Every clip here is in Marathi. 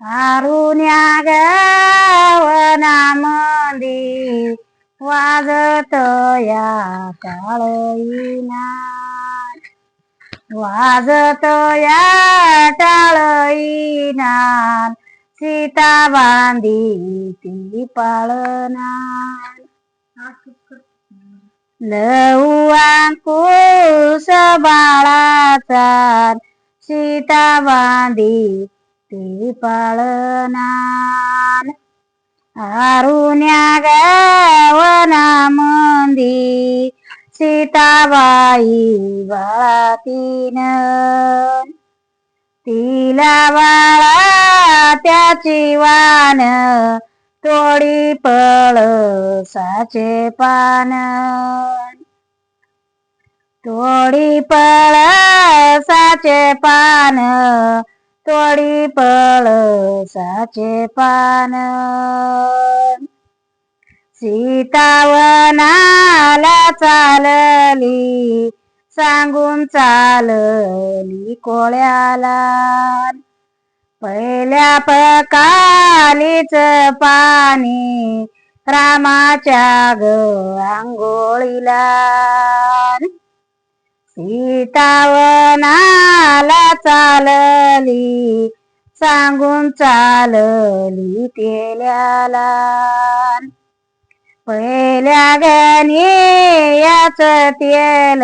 आरुण्या गावनामंदी वाजत या टाळईना वाजत या टाळईना सीता बांधी ती पाळना लहू अंकुश बाळाचा सीता बांधी ती पाळनान आरुण्या गावना मंदी सीताबाई बाळातीन तिला बाळा त्याची वान तोडी पळ साचे पान. तोडी पळ साचे पान तोडी पळसाचे पान. सीतावनाला चालली सांगून चालली कोळ्याला. पहिल्या पकालीच पाणी रामाच्या ग आंघोळीला. सीतावनाला चालली सांगून चालली तेल्याला. पहिल्या गणेयाच तेल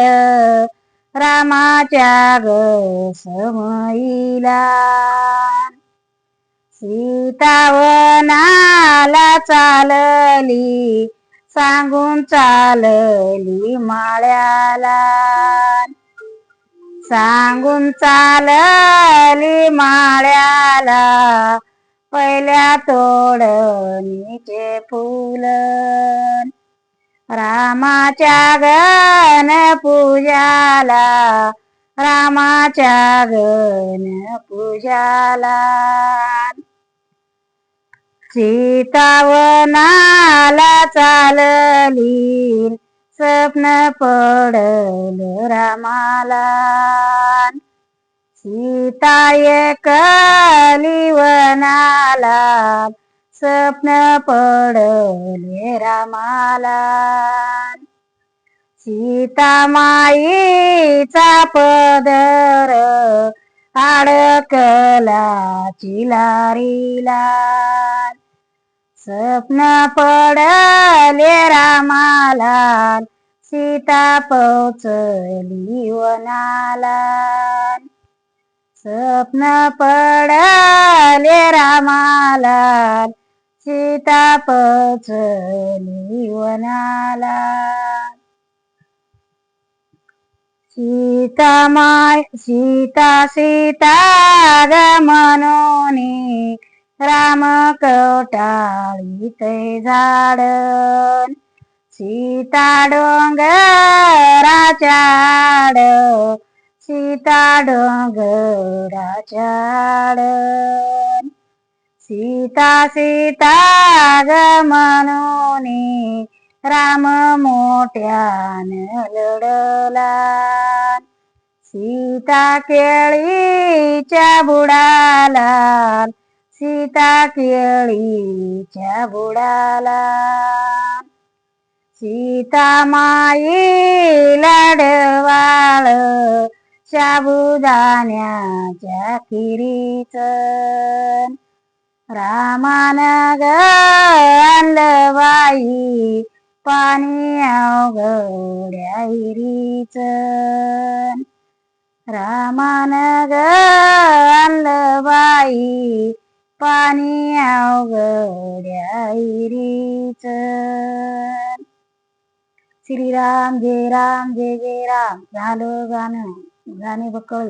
रामाच्या ग समईला सीतावनाला चालली सांगून चालली माळ्याला. सांगून चालली माळ्याला. पहिल्या तोडणीचे फुल. रामाच्या गण पूजाला. रामाच्या गण पूजाला. सीतावनाला चालली. स्वप्न पडल रामाला. सीता एकली स्वप्न पडले रामाला. सीता माईचा पदर अडकला चिलारीला. स्वप्न पडले रामाला. सीता पोचली वनाला. स्वप्न पडले रामाला. सीता पोचली वनाला. सीता माय सीता सीता गमनोनी राम कवटाळी झाड. सीता डोंगराच्या सीता डोंगराच्या सीता सीता ग राम मोठ्यान लढला. सीता केळीच्या बुडाला सीता केळीच्या बुडाला. सीता माई लढवाळ साबुदाण्याच्या खिरीच. रामान ग पाणी अवघड्या हिरीच रामान ग पाणी अवघड्या हिरीच श्रीराम जय राम जय जय राम. झालं गाणं. गाणे बकळ